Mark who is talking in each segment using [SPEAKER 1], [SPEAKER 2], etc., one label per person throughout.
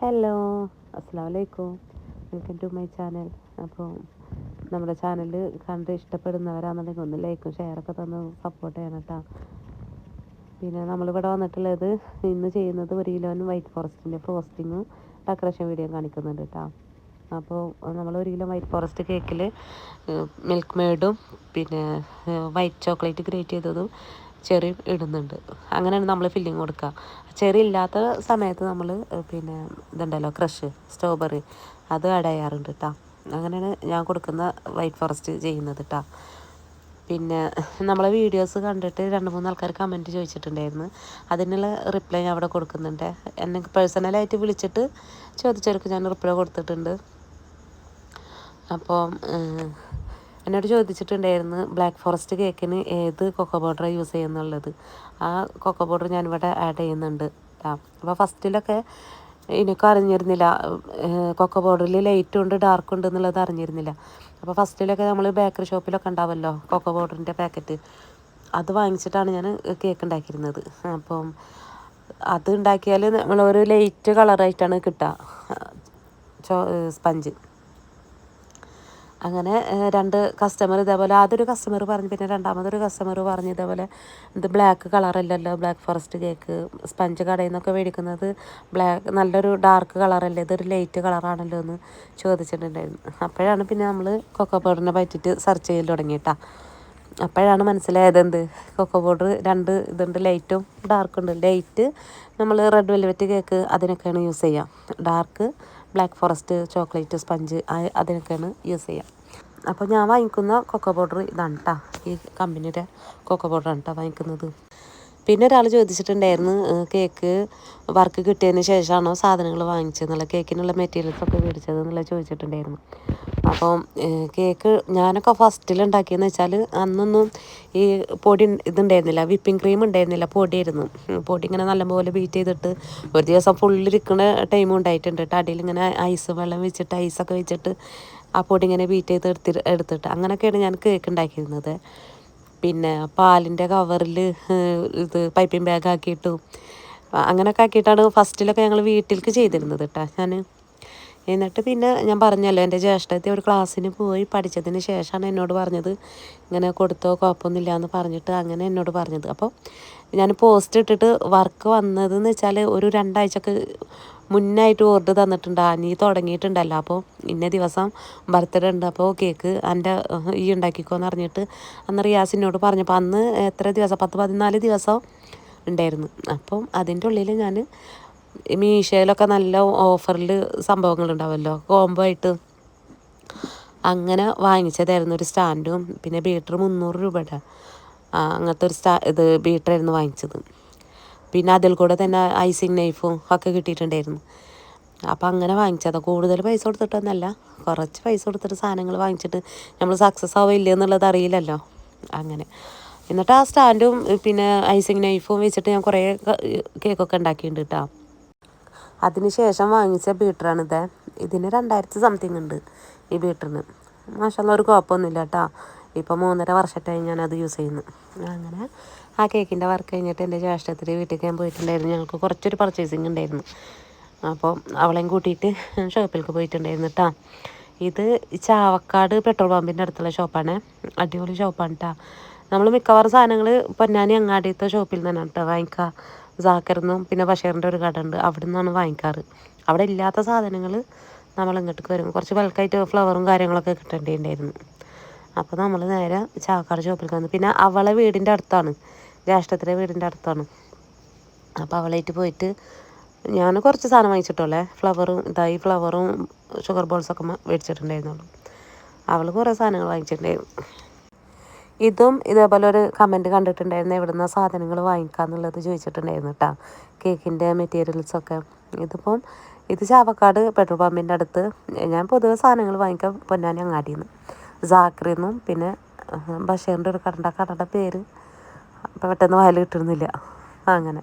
[SPEAKER 1] Hello അസ്സാം വലൈക്കും welcome to my channel അപ്പോൾ നമ്മുടെ ചാനൽ കണ്ട് ഇഷ്ടപ്പെടുന്നവരാണെന്നുണ്ടെങ്കിൽ ഒന്ന് ലൈക്കും ഷെയറൊക്കെ തന്ന് സപ്പോർട്ട് ചെയ്യണം കേട്ടോ. പിന്നെ നമ്മളിവിടെ വന്നിട്ടുള്ളത് ഇന്ന് ചെയ്യുന്നത് ഒരു കിലോന് വൈറ്റ് ഫോറസ്റ്റിന്റെ ഫ്രോസ്റ്റിങ്ങും ഡെക്കറേഷൻ വീഡിയോ കാണിക്കുന്നുണ്ട് കേട്ടോ. അപ്പോൾ നമ്മൾ ഒരു കിലോ വൈറ്റ് ഫോറസ്റ്റ് കേക്കിൽ മിൽക്ക് മെയ്ഡും പിന്നെ വൈറ്റ് ചോക്ലേറ്റ് ഗ്രേറ്റ് ചെയ്തതും ചെറി ഇടുന്നുണ്ട്. അങ്ങനെയാണ് നമ്മൾ ഫില്ലിങ് കൊടുക്കുക ചെറി ഇല്ലാത്ത സമയത്ത് നമ്മൾ പിന്നെ ഇതുണ്ടല്ലോ ക്രഷ് സ്ട്രോബെറി അത് ആഡ് ചെയ്യാറുണ്ട് കേട്ടോ അങ്ങനെയാണ് ഞാൻ കൊടുക്കുന്ന വൈറ്റ് ഫോറസ്റ്റ് ചെയ്യുന്നത് കേട്ടോ പിന്നെ നമ്മളെ വീഡിയോസ് കണ്ടിട്ട് രണ്ട് മൂന്ന് ആൾക്കാർ കമന്റ് ചോദിച്ചിട്ടുണ്ടായിരുന്നു. അതിനുള്ള റിപ്ലൈ ഞാൻ അവിടെ കൊടുക്കുന്നുണ്ട്. എന്നെ പേഴ്സണലായിട്ട് വിളിച്ചിട്ട് ചോദിച്ചവർക്ക് ഞാൻ റിപ്ലൈ കൊടുത്തിട്ടുണ്ട്. അപ്പോൾ എന്നോട് ചോദിച്ചിട്ടുണ്ടായിരുന്നു ബ്ലാക്ക് ഫോറസ്റ്റ് കേക്കിന് ഏത് കൊക്കോ പൗഡർ യൂസ് ചെയ്യുന്നുള്ളത്? ആ കൊക്കോ പൗഡർ ഞാനിവിടെ ആഡ് ചെയ്യുന്നുണ്ട്. കേട്ടോ അപ്പോൾ ഫസ്റ്റിലൊക്കെ എനിക്കും അറിഞ്ഞിരുന്നില്ല കൊക്കോ പൗഡറിൽ ലൈറ്റും ഉണ്ട് ഡാർക്ക് ഉണ്ട് എന്നുള്ളത് അറിഞ്ഞിരുന്നില്ല. അപ്പോൾ ഫസ്റ്റിലൊക്കെ നമ്മൾ ബേക്കറി ഷോപ്പിലൊക്കെ ഉണ്ടാവുമല്ലോ കൊക്കോ പൗഡറിന്റെ പാക്കറ്റ് അത് വാങ്ങിച്ചിട്ടാണ് ഞാൻ കേക്ക് ഉണ്ടാക്കിയിരുന്നത്. അപ്പം അത് ഉണ്ടാക്കിയാൽ നമ്മളൊരു ലൈറ്റ് കളറായിട്ടാണ് കിട്ടുക സ്പഞ്ച് അങ്ങനെ രണ്ട് കസ്റ്റമർ ഇതേപോലെ ആദ്യൊരു കസ്റ്റമർ പറഞ്ഞു പിന്നെ രണ്ടാമതൊരു കസ്റ്റമർ പറഞ്ഞു ഇതേപോലെ ഇത് ബ്ലാക്ക് കളറല്ലല്ലോ ബ്ലാക്ക് ഫോറസ്റ്റ് കേക്ക് സ്പഞ്ച് കടയിൽ നിന്നൊക്കെ മേടിക്കുന്നത് ബ്ലാക്ക് നല്ലൊരു ഡാർക്ക് കളറല്ലേ ഇതൊരു ലൈറ്റ് കളറാണല്ലോ എന്ന് ചോദിച്ചിട്ടുണ്ടായിരുന്നു. അപ്പോഴാണ് പിന്നെ നമ്മൾ കൊക്കോ പൗഡറിനെ പറ്റിയിട്ട് സെർച്ച് ചെയ്യൽ തുടങ്ങിയിട്ടാ. അപ്പോഴാണ് മനസ്സിലായത് എന്ത്? കൊക്കോ പൗഡർ രണ്ട് ഇതുണ്ട് ലൈറ്റും ഡാർക്കും ഉണ്ട്. ലൈറ്റ് നമ്മൾ റെഡ് വെൽവെറ്റ് കേക്ക് അതിനൊക്കെയാണ് യൂസ് ചെയ്യുക dark black forest chocolate sponge അതിനൊക്കെയാണ് use ചെയ്യുക അപ്പോൾ ഞാൻ വാങ്ങിക്കുന്ന കൊക്കോ പൗഡർ ഇതാണ് കേട്ടോ ഈ കമ്പനിയുടെ കൊക്കോ ആണ് കേട്ടോ വാങ്ങിക്കുന്നത്. പിന്നെ ഒരാൾ ചോദിച്ചിട്ടുണ്ടായിരുന്നു കേക്ക് വർക്ക് കിട്ടിയതിന് ശേഷമാണോ സാധനങ്ങൾ വാങ്ങിച്ചതെന്നുള്ള കേക്കിനുള്ള മെറ്റീരിയൽസ് ഒക്കെ എന്നുള്ളത് ചോദിച്ചിട്ടുണ്ടായിരുന്നു. അപ്പോൾ കേക്ക് ഞാനൊക്കെ ഫസ്റ്റിൽ ഉണ്ടാക്കിയെന്ന് വെച്ചാൽ അന്നൊന്നും ഈ പൊടി ഇതുണ്ടായിരുന്നില്ല വിപ്പിംഗ് ക്രീം ഉണ്ടായിരുന്നില്ല പൊടിയായിരുന്നു. പൊടി ഇങ്ങനെ നല്ലപോലെ ബീറ്റ് ചെയ്തിട്ട് ഒരു ദിവസം ഫുള്ളിരിക്കുന്ന ടൈമും ഉണ്ടായിട്ടുണ്ട് കേട്ടോ. അടിയിൽ ഇങ്ങനെ ഐസ് വെള്ളം വെച്ചിട്ട് ഐസൊക്കെ വെച്ചിട്ട് ആ പൊടി ഇങ്ങനെ ബീറ്റ് ചെയ്ത് എടുത്തി എടുത്തിട്ട് അങ്ങനെയൊക്കെയാണ് ഞാൻ കേക്ക് ഉണ്ടാക്കിയിരുന്നത്. പിന്നെ പാലിന്റെ കവറിൽ ഇത് പൈപ്പിംഗ് ബാഗ് ആക്കിയിട്ടും അങ്ങനെയൊക്കെ ആക്കിയിട്ടാണ് ഫസ്റ്റിലൊക്കെ ഞങ്ങൾ വീട്ടിലേക്ക് ചെയ്തിരുന്നത് കേട്ടോ. ഞാൻ എന്നിട്ട് പിന്നെ ഞാൻ പറഞ്ഞല്ലോ എന്റെ ജ്യേഷ്ഠത്തെ ഒരു ക്ലാസ്സിന് പോയി പഠിച്ചതിന് ശേഷമാണ് എന്നോട് പറഞ്ഞത്. ഇങ്ങനെ കൊടുത്തോ കുഴപ്പമൊന്നുമില്ല എന്ന് പറഞ്ഞിട്ട് അങ്ങനെ എന്നോട് പറഞ്ഞത്. അപ്പോൾ ഞാൻ പോസ്റ്റ് ഇട്ടിട്ട് വർക്ക് വന്നതെന്ന് വെച്ചാൽ ഒരു രണ്ടാഴ്ചക്ക് മുന്നായിട്ട് ഓർഡർ തന്നിട്ടുണ്ട്. നീ തുടങ്ങിയിട്ടുണ്ടല്ലോ. അപ്പോൾ ഇന്ന ദിവസം ബർത്ത്ഡേ ഉണ്ട്. അപ്പോൾ കേക്ക് എന്റെ ഈ ഉണ്ടാക്കിക്കോന്ന് പറഞ്ഞിട്ട് അന്ന് റിയാസിനോട് പറഞ്ഞപ്പോൾ അന്ന് എത്ര ദിവസം? പത്ത് പതിനാല് ദിവസം ഉണ്ടായിരുന്നു. അപ്പം അതിന്റെ ഉള്ളിൽ ഞാൻ മീഷോയിലൊക്കെ നല്ല ഓഫറിൽ സംഭവങ്ങൾ ഉണ്ടാവുമല്ലോ കോംബോ ആയിട്ട് അങ്ങനെ വാങ്ങിച്ചതായിരുന്നു ഒരു സ്റ്റാൻഡും പിന്നെ ബീറ്റർ മുന്നൂറ് രൂപയുടെ അങ്ങനത്തെ ഒരു സ്റ്റാ ഇത് ബീറ്ററായിരുന്നു വാങ്ങിച്ചത്. പിന്നെ അതിൽ കൂടെ തന്നെ ഐസിങ് നൈഫും ഒക്കെ കിട്ടിയിട്ടുണ്ടായിരുന്നു. അപ്പം അങ്ങനെ വാങ്ങിച്ചതാണ് കൂടുതൽ പൈസ കൊടുത്തിട്ടൊന്നല്ല കുറച്ച് പൈസ കൊടുത്തിട്ട് സാധനങ്ങൾ വാങ്ങിച്ചിട്ട് നമ്മൾ സക്സസ് ആവില്ല എന്നുള്ളത് അറിയില്ലല്ലോ. അങ്ങനെ. എന്നിട്ട് ആ സ്റ്റാൻഡും പിന്നെ ഐസിങ് നൈഫും വെച്ചിട്ട് ഞാൻ കുറേ കേക്കൊക്കെ ഉണ്ടാക്കിയിട്ടുണ്ട് കേട്ടോ അതിന് ശേഷം വാങ്ങിച്ച ബീറ്ററാണിത് ഇതിന് രണ്ടായിരത്തി സംതിങ് ഉണ്ട് ഈ ബീറ്ററിന്. മാഷല്ല ഒരു കുഴപ്പമൊന്നുമില്ല കേട്ടോ. ഇപ്പോൾ മൂന്നര വർഷമായിട്ടായി ഞാനത് യൂസ് ചെയ്യുന്നു. അങ്ങനെ ആ കേക്കിന്റെ വർക്ക് കഴിഞ്ഞിട്ട് എന്റെ ജ്യേഷ്ഠത്തിൽ വീട്ടിൽ ഞാൻ പോയിട്ടുണ്ടായിരുന്നു. ഞങ്ങൾക്ക് കുറച്ചൊരു പർച്ചേസിങ് ഉണ്ടായിരുന്നു. അപ്പോൾ അവളെയും കൂട്ടിയിട്ട് ഷോപ്പിലേക്ക് പോയിട്ടുണ്ടായിരുന്നു കേട്ടോ. ഇത് ചാവക്കാട് പെട്രോൾ പമ്പിന്റെ അടുത്തുള്ള ഷോപ്പാണ് അടിപൊളി ഷോപ്പാണ് കേട്ടോ നമ്മൾ മിക്കവാറും സാധനങ്ങൾ പൊന്നാനി അങ്ങാടിയത്തെ ഷോപ്പിൽ നിന്നാണ് കേട്ടോ വാങ്ങിക്കുക സാക്കറിന്നും പിന്നെ ബഷീറിന്റെ ഒരു കട ഉണ്ട്. അവിടെ നിന്നാണ് വാങ്ങിക്കാറ്. അവിടെ ഇല്ലാത്ത സാധനങ്ങൾ നമ്മൾ ഇങ്ങോട്ടേക്ക് വരും കുറച്ച് ബൾക്കായിട്ട് ഫ്ലവറും കാര്യങ്ങളൊക്കെ കിട്ടേണ്ടിണ്ടായിരുന്നു. അപ്പോൾ നമ്മൾ നേരെ ചാക്കാട് ഷോപ്പിൽ വന്നു. പിന്നെ അവളെ വീടിന്റെ അടുത്താണ്. ജ്യേഷ്ഠത്തിന്റെ വീടിന്റെ അടുത്താണ്. അപ്പോൾ അവളായിട്ട് പോയിട്ട് ഞാൻ കുറച്ച് സാധനം വാങ്ങിച്ചിട്ടുള്ളേ. ഫ്ലവറും ഇതായി ഫ്ലവറും ഷുഗർ ബോൾസൊക്കെ മേടിച്ചിട്ടുണ്ടായിരുന്നുള്ളൂ. അവൾ കുറേ സാധനങ്ങൾ വാങ്ങിച്ചിട്ടുണ്ടായിരുന്നു. ഇതും ഇതേപോലെ ഒരു കമന്റ് കണ്ടിട്ടുണ്ടായിരുന്നു. എവിടെ നിന്നാണ് സാധനങ്ങൾ വാങ്ങിക്കാന്നുള്ളത് ചോദിച്ചിട്ടുണ്ടായിരുന്നു കേട്ടോ കേക്കിന്റെ മെറ്റീരിയൽസൊക്കെ ഇതിപ്പം ഇത് ചാവക്കാട് പെട്രോൾ പമ്പിന്റെ അടുത്ത് ഞാൻ പൊതുവെ സാധനങ്ങൾ വാങ്ങിക്കാൻ പൊന്നാനി അങ്ങാടിയിൽ നിന്ന് ജാക്രി നിന്നും പിന്നെ ബഷീറിന്റെ ഒരു കടണ്ട കടയുടെ പേര് അപ്പം പെട്ടെന്ന് വയൽ കിട്ടുന്നില്ല. അങ്ങനെ.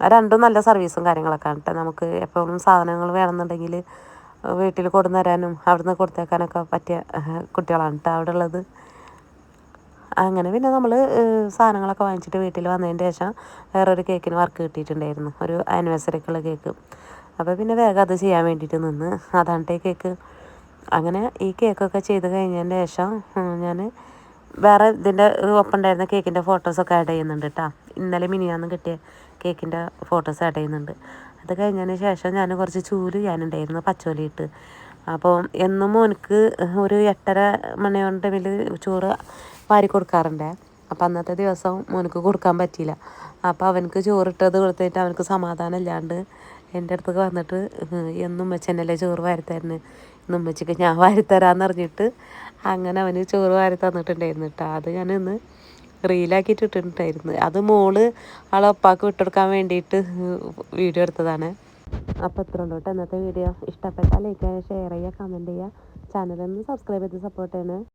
[SPEAKER 1] രണ്ടും നല്ല സർവീസും കാര്യങ്ങളൊക്കെ ആണ് കേട്ടോ നമുക്ക് എപ്പോഴും സാധനങ്ങൾ വേണമെന്നുണ്ടെങ്കിൽ വീട്ടിൽ കൊണ്ടുവരാനും അവിടുന്ന് കൊടുത്തേക്കാനൊക്കെ പറ്റിയ കുട്ടികളാണ് കേട്ടോ അവിടെ ഉള്ളത് അങ്ങനെ പിന്നെ നമ്മൾ സാധനങ്ങളൊക്കെ വാങ്ങിച്ചിട്ട് വീട്ടിൽ വന്നതിന് ശേഷം വേറൊരു കേക്കിന് വർക്ക് കിട്ടിയിട്ടുണ്ടായിരുന്നു. ഒരു ആനിവേഴ്സറിക്കുള്ള കേക്ക്. അപ്പോൾ പിന്നെ വേഗം അത് ചെയ്യാൻ വേണ്ടിയിട്ട് നിന്ന്. അതാണ് കേക്ക്. അങ്ങനെ ഈ കേക്കൊക്കെ ചെയ്ത് കഴിഞ്ഞതിന് ശേഷം ഞാൻ വേറെ ഇതിന്റെ ഒപ്പം ഉണ്ടായിരുന്ന കേക്കിന്റെ ഫോട്ടോസൊക്കെ ആഡ് ചെയ്യുന്നുണ്ട് കേട്ടോ ഇന്നലെ മിനിയാന്ന് കിട്ടിയ കേക്കിന്റെ ഫോട്ടോസ് ആഡ് ചെയ്യുന്നുണ്ട്. അത് കഴിഞ്ഞതിന് ശേഷം ഞാൻ കുറച്ച് ചൂൽ ചെയ്യാനുണ്ടായിരുന്നു പച്ചോലിയിട്ട് അപ്പോൾ എന്നും മോനക്ക് ഒരു എട്ടര മണിയോണ്ട് ടൈമിൽ ചോറ് വാരി കൊടുക്കാറുണ്ട്. അപ്പം അന്നത്തെ ദിവസം മോനക്ക് കൊടുക്കാൻ പറ്റിയില്ല. അപ്പോൾ അവനക്ക് ചോറിട്ടത് കൊടുത്തിട്ട് അവനക്ക് സമാധാനം ഇല്ലാണ്ട് എന്റെ അടുത്തേക്ക് വന്നിട്ട് എന്നും ഉമ്മച്ചനല്ലേ ചോറ് വാരിത്തരുന്നു ഇന്ന് ഉമ്മച്ചക്ക് ഞാൻ വാരിത്തരാമെന്ന് പറഞ്ഞിട്ട് അങ്ങനെ അവന് ചോറ് വാരി തന്നിട്ടുണ്ടായിരുന്നു കേട്ടോ അത് ഞാൻ ഇന്ന് റീലാക്കിയിട്ട് ഇട്ടിട്ടുണ്ടായിരുന്നു. അത് മോൾ ആളെ ഒപ്പാക്ക് വിട്ടെടുക്കാൻ വേണ്ടിയിട്ട് വീഡിയോ എടുത്തതാണ്. അപ്പോൾ ഇത്ര ഉള്ളൂ കേട്ടോ ഇന്നത്തെ വീഡിയോ. ഇഷ്ടപ്പെട്ടാൽ ലൈക്ക് ചെയ്യുക ഷെയർ ചെയ്യുക കമന്റ് ചെയ്യുക ചാനലൊന്ന് സബ്സ്ക്രൈബ് ചെയ്ത് സപ്പോർട്ട് ചെയ്യണേ.